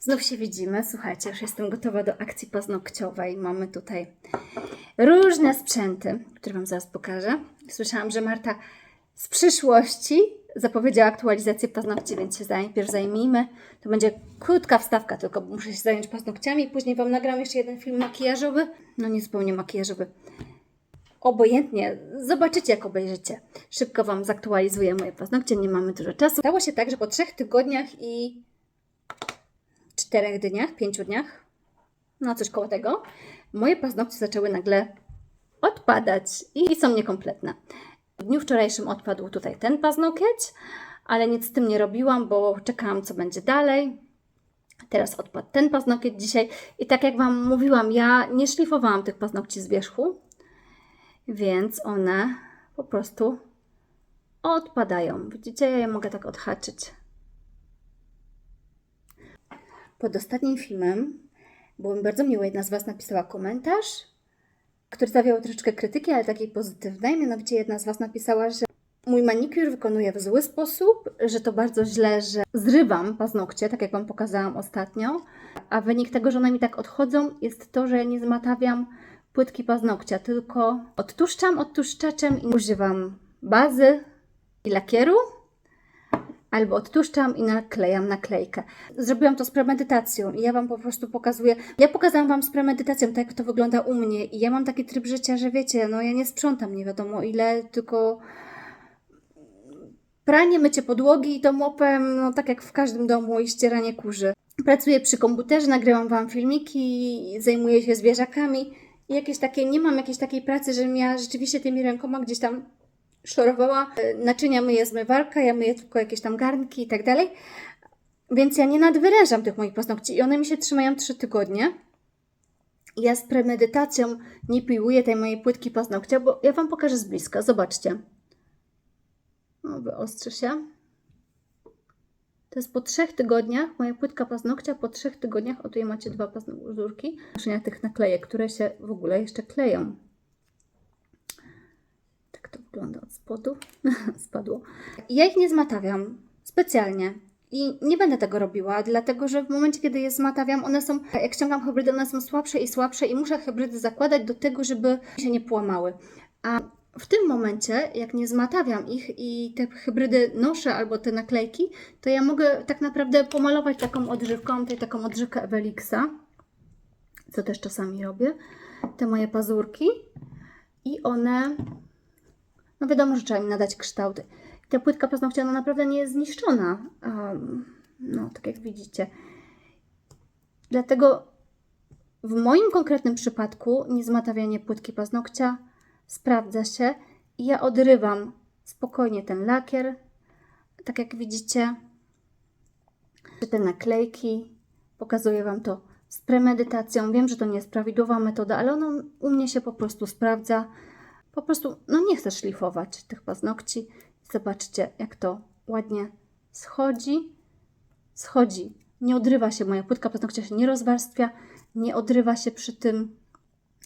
Znów się widzimy. Słuchajcie, już jestem gotowa do akcji paznokciowej. Mamy tutaj różne sprzęty, które Wam zaraz pokażę. Słyszałam, że Marta z przyszłości zapowiedziała aktualizację paznokci, więc się najpierw zajmijmy. To będzie krótka wstawka, tylko muszę się zająć paznokciami. Później Wam nagram jeszcze jeden film makijażowy. No nie zupełnie makijażowy. Obojętnie, zobaczycie jak obejrzycie. Szybko Wam zaktualizuję moje paznokcie, nie mamy dużo czasu. Stało się tak, że po trzech tygodniach i czterech dniach, pięciu dniach, no coś koło tego, moje paznokcie zaczęły nagle odpadać i są niekompletne. W dniu wczorajszym odpadł tutaj ten paznokieć, ale nic z tym nie robiłam, bo czekałam, co będzie dalej. Teraz odpadł ten paznokieć dzisiaj i tak jak Wam mówiłam, ja nie szlifowałam tych paznokci z wierzchu, więc one po prostu odpadają. Widzicie, ja je mogę tak odhaczyć. Pod ostatnim filmem było bardzo miło, jedna z Was napisała komentarz, który zawiał troszeczkę krytyki, ale takiej pozytywnej. Mianowicie jedna z Was napisała, że mój manikur wykonuję w zły sposób, że to bardzo źle, że zrywam paznokcie, tak jak Wam pokazałam ostatnio, a wynik tego, że one mi tak odchodzą, jest to, że ja nie zmatawiam płytki paznokcia, tylko odtłuszczam odtłuszczaczem i używam bazy i lakieru, albo odtłuszczam i naklejam naklejkę. Zrobiłam to z premedytacją i ja Wam po prostu pokazuję. Ja pokazałam Wam z premedytacją, tak jak to wygląda u mnie i ja mam taki tryb życia, że wiecie, no ja nie sprzątam nie wiadomo ile, tylko pranie, mycie podłogi i to mopem, no tak jak w każdym domu i ścieranie kurzy. Pracuję przy komputerze, nagrywam Wam filmiki, zajmuję się zwierzakami jakieś takie, nie mam jakiejś takiej pracy, żebym ja rzeczywiście tymi rękoma gdzieś tam szorowała. E, Naczynia myje zmywarka, ja myję tylko jakieś tam garnki i tak dalej. Więc ja nie nadwyrężam tych moich paznokci i one mi się trzymają 3 tygodnie. Ja z premedytacją nie piłuję tej mojej płytki paznokcia, bo ja Wam pokażę z bliska. Zobaczcie. No, wyostrzy się. To jest po trzech tygodniach, moja płytka paznokcia po trzech tygodniach, o tutaj macie dwa noszenia tych naklejek, które się w ogóle jeszcze kleją. Wygląda od spodu. Spadło. Ja ich nie zmatawiam specjalnie. I nie będę tego robiła, dlatego że w momencie, kiedy je zmatawiam, one są, jak ściągam hybrydy, one są słabsze i słabsze i muszę hybrydy zakładać do tego, żeby się nie połamały. A w tym momencie, jak nie zmatawiam ich i te hybrydy noszę albo te naklejki, to ja mogę tak naprawdę pomalować taką odżywką, tutaj taką odżywkę Evelixa, co też czasami robię, te moje pazurki i one, no wiadomo, że trzeba im nadać kształty. Ta płytka paznokcia, ona naprawdę nie jest zniszczona, um, no tak jak widzicie. Dlatego w moim konkretnym przypadku niezmatawianie płytki paznokcia sprawdza się i ja odrywam spokojnie ten lakier. Tak jak widzicie, te naklejki, pokazuję Wam to z premedytacją. Wiem, że to nie jest prawidłowa metoda, ale ona u mnie się po prostu sprawdza. Po prostu, no nie chcę szlifować tych paznokci. Zobaczcie, jak to ładnie schodzi. Schodzi. Nie odrywa się, moja płytka paznokcia się nie rozwarstwia, nie odrywa się przy tym.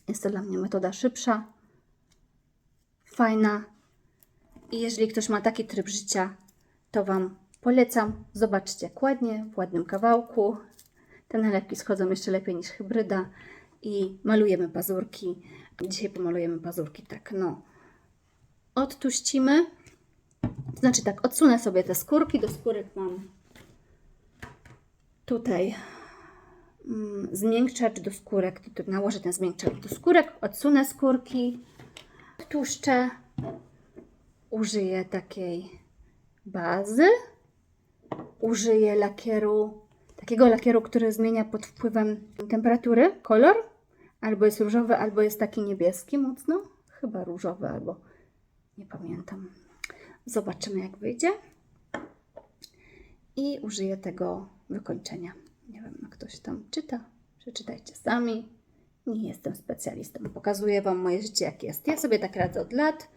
Jest to dla mnie metoda szybsza, fajna. I jeżeli ktoś ma taki tryb życia, to Wam polecam. Zobaczcie, jak ładnie, w ładnym kawałku. Te nalepki schodzą jeszcze lepiej niż hybryda. I malujemy pazurki. Dzisiaj pomalujemy pazurki tak, no. Odtuścimy. Znaczy tak, odsunę sobie te skórki. Do skórek mam tutaj mm, zmiękczacz do skórek. Nałożę ten zmiękczacz do skórek, odsunę skórki, tłuszczę, użyję takiej bazy, użyję lakieru, takiego lakieru, który zmienia pod wpływem temperatury kolor. Albo jest różowy, albo jest taki niebieski mocno. Chyba różowy, albo nie pamiętam. Zobaczymy, jak wyjdzie. I użyję tego wykończenia. Nie wiem, jak ktoś tam czyta. Przeczytajcie sami. Nie jestem specjalistą. Pokazuję Wam moje życie, jak jest. Ja sobie tak radzę od lat.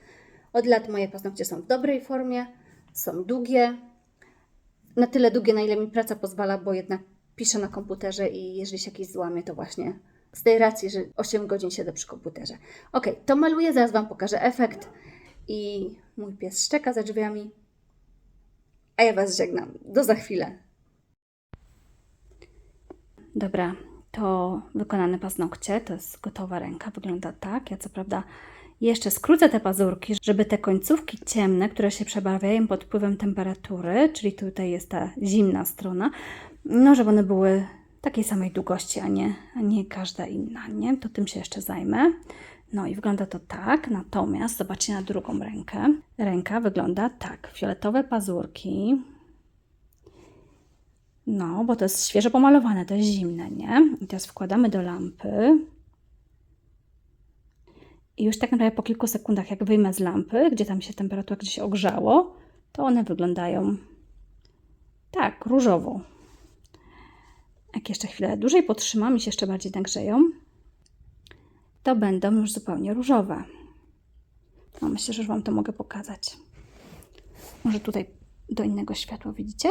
Od lat moje paznokcie są w dobrej formie, są długie. Na tyle długie, na ile mi praca pozwala, bo jednak piszę na komputerze i jeżeli się jakiś złamie, to właśnie z tej racji, że 8 godzin siedzę przy komputerze. Ok, to maluję, zaraz Wam pokażę efekt i mój pies szczeka za drzwiami, a ja Was żegnam. Do za chwilę. Dobra, to wykonane paznokcie, to jest gotowa ręka, wygląda tak. Ja co prawda jeszcze skrócę te pazurki, żeby te końcówki ciemne, które się przebarwiają pod wpływem temperatury, czyli tutaj jest ta zimna strona, no żeby one były takiej samej długości, a nie, a nie każda inna, nie? To tym się jeszcze zajmę. No i wygląda to tak, natomiast zobaczcie na drugą rękę. Ręka wygląda tak, fioletowe pazurki, no, bo to jest świeżo pomalowane, to jest zimne, nie? I teraz wkładamy do lampy. I już tak naprawdę po kilku sekundach, jak wyjmę z lampy, gdzie tam się temperatura gdzieś ogrzało, to one wyglądają tak, różowo. Jak jeszcze chwilę dłużej potrzymam i się jeszcze bardziej nagrzeją, to będą już zupełnie różowe. No, myślę, że już Wam to mogę pokazać. Może tutaj do innego światła, widzicie?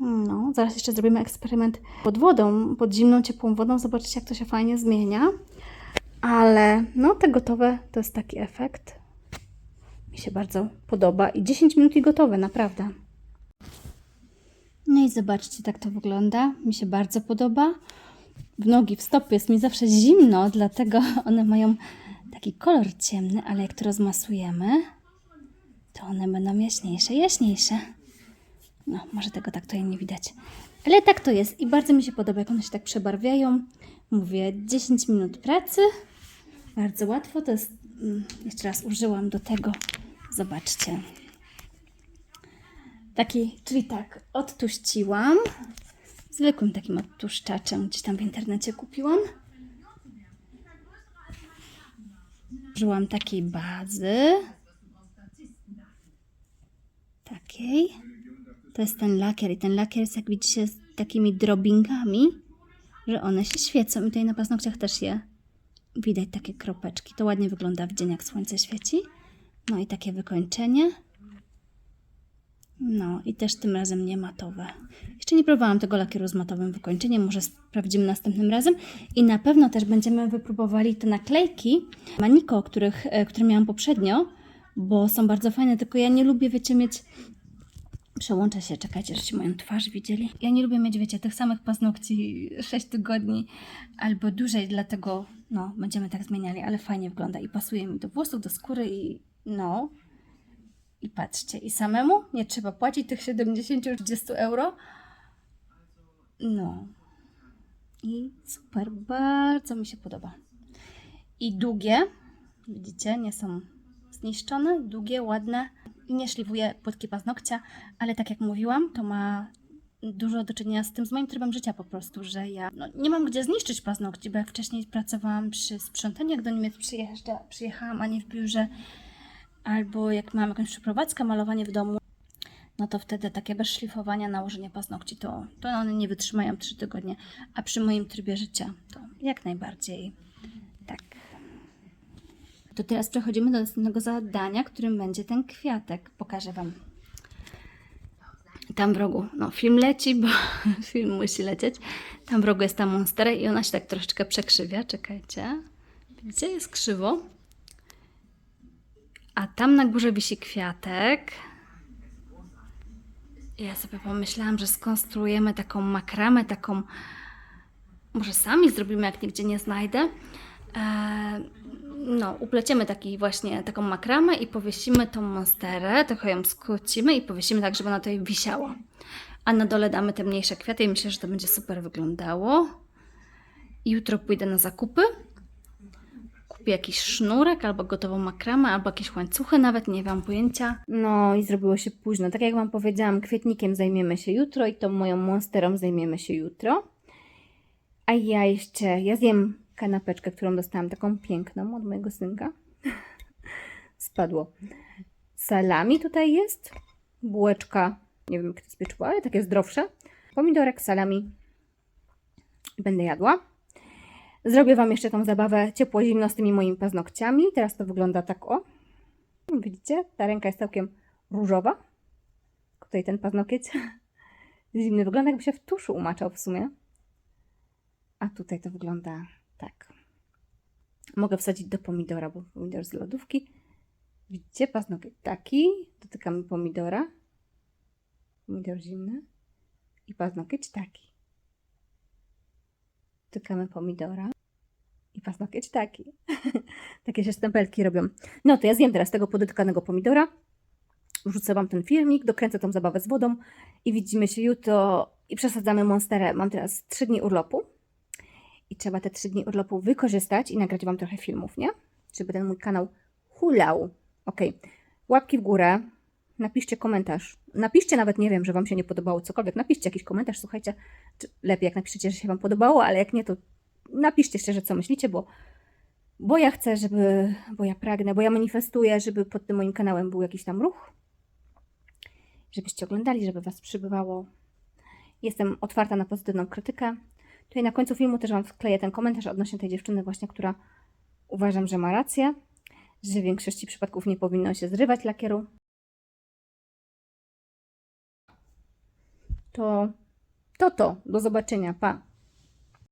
No, zaraz jeszcze zrobimy eksperyment pod wodą, pod zimną, ciepłą wodą. Zobaczycie, jak to się fajnie zmienia. Ale no, te gotowe to jest taki efekt. Mi się bardzo podoba. I 10 minut i gotowe, naprawdę. No i zobaczcie, tak to wygląda. Mi się bardzo podoba. W nogi, w stopy jest mi zawsze zimno, dlatego one mają taki kolor ciemny, ale jak to rozmasujemy, to one będą jaśniejsze, jaśniejsze. No, może tego tak tutaj nie widać. Ale tak to jest i bardzo mi się podoba, jak one się tak przebarwiają. Mówię, 10 minut pracy. Bardzo łatwo. To jest, mm, jeszcze raz użyłam do tego. Zobaczcie. Taki, czyli tak, odtuściłam. Zwykłym takim odtłuszczaczem, gdzieś tam w internecie kupiłam. Użyłam takiej bazy. Takiej. To jest ten lakier i ten lakier jest, jak widzicie, z takimi drobinkami, że one się świecą. I tutaj na paznokciach też je widać, takie kropeczki. To ładnie wygląda w dzień, jak słońce świeci. No i takie wykończenie. No i też tym razem nie matowe. Jeszcze nie próbowałam tego lakieru z matowym wykończeniem, może sprawdzimy następnym razem. I na pewno też będziemy wypróbowali te naklejki Maniko, których, e, które miałam poprzednio, bo są bardzo fajne, tylko ja nie lubię, wiecie, mieć Przełączę się, czekajcie, żeście moją twarz widzieli. Ja nie lubię mieć, wiecie, tych samych paznokci 6 tygodni albo dłużej, dlatego no, będziemy tak zmieniali, ale fajnie wygląda i pasuje mi do włosów, do skóry i no. I patrzcie, i samemu nie trzeba płacić tych 70-30 euro. No. I super, bardzo mi się podoba. I długie, widzicie, nie są zniszczone, długie, ładne i nie szlifuję płytki paznokcia, ale tak jak mówiłam, to ma dużo do czynienia z tym, z moim trybem życia po prostu, że ja no, nie mam gdzie zniszczyć paznokci, bo jak wcześniej pracowałam przy sprzątaniu, jak do Niemiec przyjeżdża, przyjechałam, a nie w biurze, albo jak mam jakąś przeprowadzkę, malowanie w domu, no to wtedy takie bez szlifowania, nałożenie paznokci, to, to one nie wytrzymają 3 tygodnie, a przy moim trybie życia to jak najbardziej tak. To teraz przechodzimy do następnego zadania, którym będzie ten kwiatek. Pokażę Wam. Tam w rogu, no film leci, bo film musi lecieć. Tam w rogu jest ta monstera i ona się tak troszeczkę przekrzywia. Czekajcie. Widzicie, jest krzywo. A tam na górze wisi kwiatek. Ja sobie pomyślałam, że skonstruujemy taką makramę, taką. Może sami zrobimy, jak nigdzie nie znajdę. Eee, no, upleciemy taki właśnie taką makramę i powiesimy tą monsterę, trochę ją skrócimy i powiesimy tak, żeby ona tutaj wisiała. A na dole damy te mniejsze kwiaty i myślę, że to będzie super wyglądało. Jutro pójdę na zakupy. Kupię jakiś sznurek, albo gotową makramę, albo jakieś łańcuchy, nawet nie mam pojęcia. No i zrobiło się późno. Tak jak Wam powiedziałam, kwietnikiem zajmiemy się jutro i tą moją monsterą zajmiemy się jutro. A ja jeszcze, ja zjem kanapeczkę, którą dostałam, taką piękną od mojego synka. Spadło. Salami tutaj jest. Bułeczka, nie wiem jak to ale takie zdrowsze. Pomidorek, salami. Będę jadła. Zrobię Wam jeszcze tą zabawę ciepło-zimno z tymi moimi paznokciami. Teraz to wygląda tak o. Widzicie? Ta ręka jest całkiem różowa. Tutaj ten paznokieć Zimny wygląda jakby się w tuszu umaczał w sumie. A tutaj to wygląda tak. Mogę wsadzić do pomidora, bo pomidor z lodówki. Widzicie, paznokieć taki. Dotykamy pomidora. Pomidor zimny. I paznokieć taki. Dotykamy pomidora. Paznokieć taki. Takie się stempelki robią. No to ja zjem teraz tego podotykanego pomidora. Wrzucę Wam ten filmik, dokręcę tą zabawę z wodą i widzimy się jutro i przesadzamy monsterę. Mam teraz 3 dni urlopu i trzeba te 3 dni urlopu wykorzystać i nagrać Wam trochę filmów, nie? Żeby ten mój kanał hulał. Ok. Łapki w górę. Napiszcie komentarz. Napiszcie nawet, nie wiem, że Wam się nie podobało cokolwiek. Napiszcie jakiś komentarz, słuchajcie. Lepiej jak napiszecie, że się Wam podobało, ale jak nie, to napiszcie szczerze, co myślicie, bo, bo ja chcę, żeby, bo ja pragnę, bo ja manifestuję, żeby pod tym moim kanałem był jakiś tam ruch. Żebyście oglądali, żeby Was przybywało. Jestem otwarta na pozytywną krytykę. Tutaj na końcu filmu też Wam wkleję ten komentarz odnośnie tej dziewczyny właśnie, która uważam, że ma rację, że w większości przypadków nie powinno się zrywać lakieru. To to, to. Do zobaczenia. Pa.